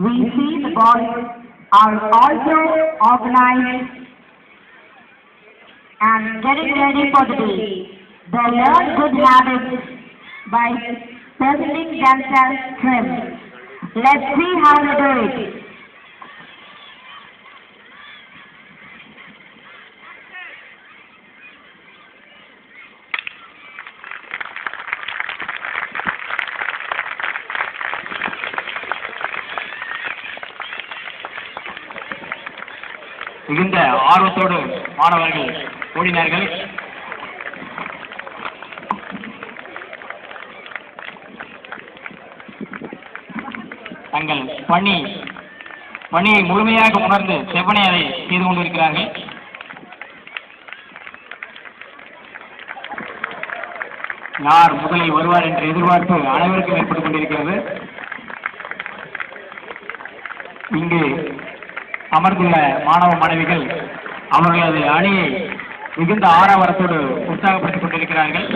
We see the boys are also organized and getting ready for the day. They learn good habits by presenting themselves trim. Let's see how they do it. மிகுந்த ஆர்வத்தோடு மாணவர்கள் ஓடினார்கள். தங்கள் பணி பணியை முழுமையாக உணர்ந்து செவ்வனை அதை செய்து கொண்டிருக்கிறார்கள். யார் முதலில் வருவார் என்ற எதிர்பார்ப்பு அனைவருக்கும் ஏற்பட்டுக் கொண்டிருக்கிறது. இங்கு அமர்ந்துள்ள மாணவ மாணவிகள் அவர்களது அணியை மிகுந்த ஆரவாரத்தோடு உற்சாகப்படுத்திக் கொண்டிருக்கிறார்கள்.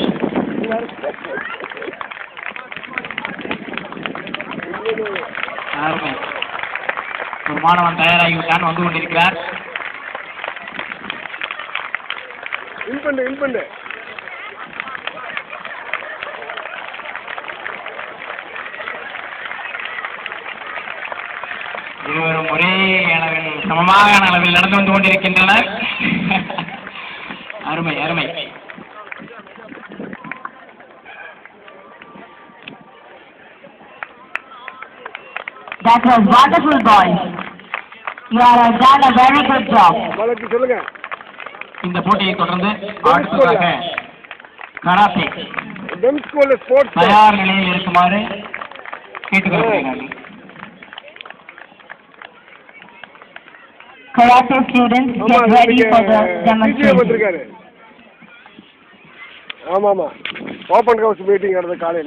ஒரு மாணவன் தயாராகிவிட்டான் வந்து கொண்டிருக்கிறார். இன்பண்டு இன்பண்டு இருவரும் ஒரே அளவில் சமமான அளவில் நடந்து வந்து கொண்டிருக்கின்றனர். அருமை அருமை. That was wonderful, boys. You have done a very good job. இந்த போட்டியை தொடர்ந்து அடுத்ததாக கராத்தே தயார் நிலையில் இருக்குமாறு கேட்டுக்கொள்கிறார்கள் Karate students, ஆமா get ready for the DJ demonstration. வந்திருக்காரு ஆமா ஆமா ஓப்பன் ஹவுஸ் மீட்டிங் நடந்த காலையில